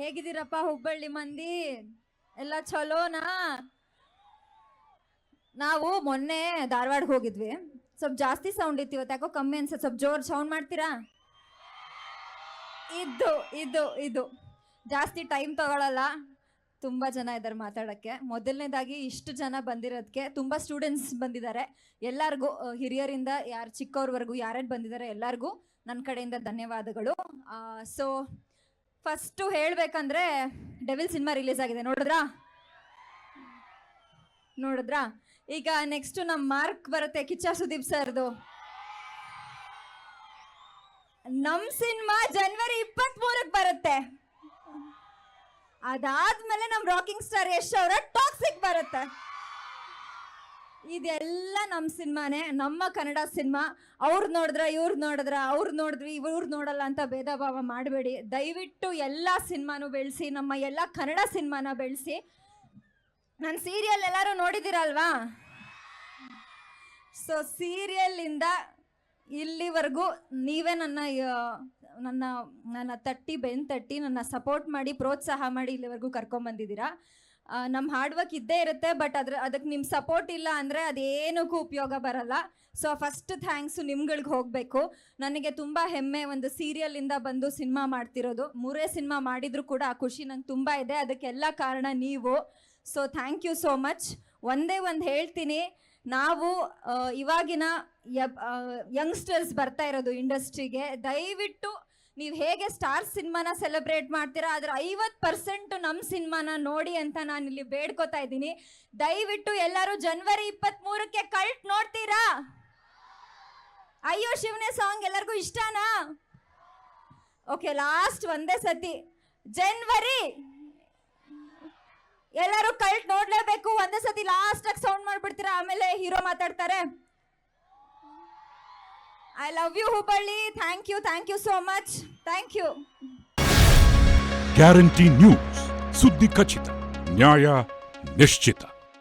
ಹೇಗಿದ್ದೀರಪ್ಪ ಹುಬ್ಬಳ್ಳಿ ಮಂದಿ? ಎಲ್ಲ ಚಲೋನಾ ನಾವು ಮೊನ್ನೆ ಧಾರವಾಡ ಹೋಗಿದ್ವಿ. ಸ್ವಲ್ಪ ಜಾಸ್ತಿ ಸೌಂಡ್ ಇತ್ತು ಇವತ್ತು. ಯಾಕೋ ಕಮ್ಮಿ ಅನ್ಸುತ್ತೆ. ಸ್ವಲ್ಪ ಜೋರ್ ಸೌಂಡ್ ಮಾಡ್ತೀರಾ? ಇದು ಇದು ಇದು. ಜಾಸ್ತಿ ಟೈಮ್ ತಗೊಳಲ್ಲ. ತುಂಬ ಜನ ಇದ್ದಾರೆ ಮಾತಾಡೋಕ್ಕೆ. ಮೊದಲನೇದಾಗಿ ಇಷ್ಟು ಜನ ಬಂದಿರೋದಕ್ಕೆ ತುಂಬ ಸ್ಟೂಡೆಂಟ್ಸ್ ಬಂದಿದ್ದಾರೆ. ಎಲ್ಲರಿಗೂ ಹಿರಿಯರಿಂದ, ಯಾರು ಚಿಕ್ಕವ್ರವರೆಗೂ, ಯಾರ್ಯಾರು ಬಂದಿದ್ದಾರೆ ಎಲ್ಲರಿಗೂ ನನ್ನ ಕಡೆಯಿಂದ ಧನ್ಯವಾದಗಳು. ಸೊ ಫಸ್ಟು ಹೇಳಬೇಕಂದ್ರೆ ಡೆವಿಲ್ ಸಿನಿಮಾ ರಿಲೀಸ್ ಆಗಿದೆ, ನೋಡಿದ್ರಾ? ನೋಡಿದ್ರಾ? ಈಗ ನೆಕ್ಸ್ಟ್ ನಮ್ಮ ಮಾರ್ಕ್ ಬರುತ್ತೆ ಕಿಚ್ಚ ಸುದೀಪ್ ಸರ್ದು. ನಮ್ ಸಿನಿಮಾ ಜನವರಿ ಇಪ್ಪತ್ತ್ ಮೂರಕ್ಕೆ ಬರುತ್ತೆ. ಅದಾದ್ಮೇಲೆ ನಮ್ ರಾಕಿಂಗ್ ಸ್ಟಾರ್ ಯಶ್ ಅವರ ಟಾಕ್ಸಿಕ್ ಬರುತ್ತೆ. ಇದೆಲ್ಲ ನಮ್ಮ ಸಿನಿಮಾನೇ, ನಮ್ಮ ಕನ್ನಡ ಸಿನಿಮಾ. ಅವ್ರು ನೋಡಿದ್ರ, ಇವ್ರು ನೋಡಿದ್ರ, ಅವ್ರು ನೋಡಿದ್ವಿ, ಇವ್ರು ನೋಡಲ್ಲ ಅಂತ ಭೇದ ಭಾವ ಮಾಡಬೇಡಿ. ದಯವಿಟ್ಟು ಎಲ್ಲ ಸಿನಿಮಾನು ಬೆಳೆಸಿ, ನಮ್ಮ ಎಲ್ಲ ಕನ್ನಡ ಸಿನಿಮಾನ ಬೆಳೆಸಿ. ನನ್ನ ಸೀರಿಯಲ್ ಎಲ್ಲರೂ ನೋಡಿದ್ದೀರಲ್ವಾ? ಸೊ ಸೀರಿಯಲ್ಲಿಂದ ಇಲ್ಲಿವರೆಗೂ ನೀವೇ ನನ್ನ ನನ್ನ ನನ್ನ ತಟ್ಟಿ, ಬೆನ್ ತಟ್ಟಿ ನನ್ನ ಸಪೋರ್ಟ್ ಮಾಡಿ, ಪ್ರೋತ್ಸಾಹ ಮಾಡಿ ಇಲ್ಲಿವರೆಗೂ ಕರ್ಕೊಂಬಂದಿದ್ದೀರಾ? ನಮ್ಮ ಹಾರ್ಡ್ ವರ್ಕ್ ಇದ್ದೇ ಇರುತ್ತೆ ಬಟ್ ಅದ್ರ ಅದಕ್ಕೆ ನಿಮ್ಮ ಸಪೋರ್ಟ್ ಇಲ್ಲ ಅಂದರೆ ಅದೇನಕ್ಕೂ ಉಪಯೋಗ ಬರಲ್ಲ. ಸೊ ಫಸ್ಟ್ ಥ್ಯಾಂಕ್ಸು ನಿಮ್ಗಳಿಗೆ ಹೋಗಬೇಕು. ನನಗೆ ತುಂಬ ಹೆಮ್ಮೆ ಒಂದು ಸೀರಿಯಲಿಂದ ಬಂದು ಸಿನಿಮಾ ಮಾಡ್ತಿರೋದು. ಮೂರೇ ಸಿನಿಮಾ ಮಾಡಿದರೂ ಕೂಡ ಆ ಖುಷಿ ನಂಗೆ ತುಂಬ ಇದೆ. ಅದಕ್ಕೆಲ್ಲ ಕಾರಣ ನೀವು. So thank you so much ಒಂದೇ ಒಂದು ಹೇಳ್ತೀನಿ. ನಾವು ಇವಾಗಿನ ಯಂಗ್ಸ್ಟರ್ಸ್ ಬರ್ತಾ ಇರೋದು ಇಂಡಸ್ಟ್ರಿಗೆ ದಯವಿಟ್ಟು ನೀವು ಹೇಗೆ ಸ್ಟಾರ್ ಸಿನಿಮಾನ ಸೆಲೆಬ್ರೇಟ್ ಮಾಡ್ತೀರಾ, ಅದರ ಐವತ್ತು ಪರ್ಸೆಂಟ್ ನಮ್ಮ ಸಿನಿಮಾನ ನೋಡಿ ಅಂತ ನಾನು ಇಲ್ಲಿ ಬೇಡ್ಕೋತಾ ಇದ್ದೀನಿ. ದಯವಿಟ್ಟು ಎಲ್ಲರೂ ಜನವರಿ ಇಪ್ಪತ್ತ್ ಮೂರಕ್ಕೆ ಕಲ್ಟ್ ನೋಡ್ತೀರಾ? ಅಯ್ಯೋ ಶಿವನೇ, ಸಾಂಗ್ ಎಲ್ಲರಿಗೂ ಇಷ್ಟನಾ? ಓಕೆ ಲಾಸ್ಟ್ ಒಂದೇ ಸತಿ. ಜನ್ವರಿ! ಎಲ್ಲರೂ ಕಲ್ಟ್ ನೋಡ್ಲೇಬೇಕು, ಒಂದೇ ಸತಿ ಲಾಸ್ಟ್ ಆಗಿ ಸೌಂಡ್ ಮಾಡ್ಬಿಡ್ತೀರಾ? ಆಮೇಲೆ ಹೀರೋ ಮಾತಾಡ್ತಾರೆ. I love you Hubballi thank you thank you so much thank you Guarantee News ಸುದ್ದಿ ಖಚಿತ ನ್ಯಾಯ ನಿಶ್ಚಿತ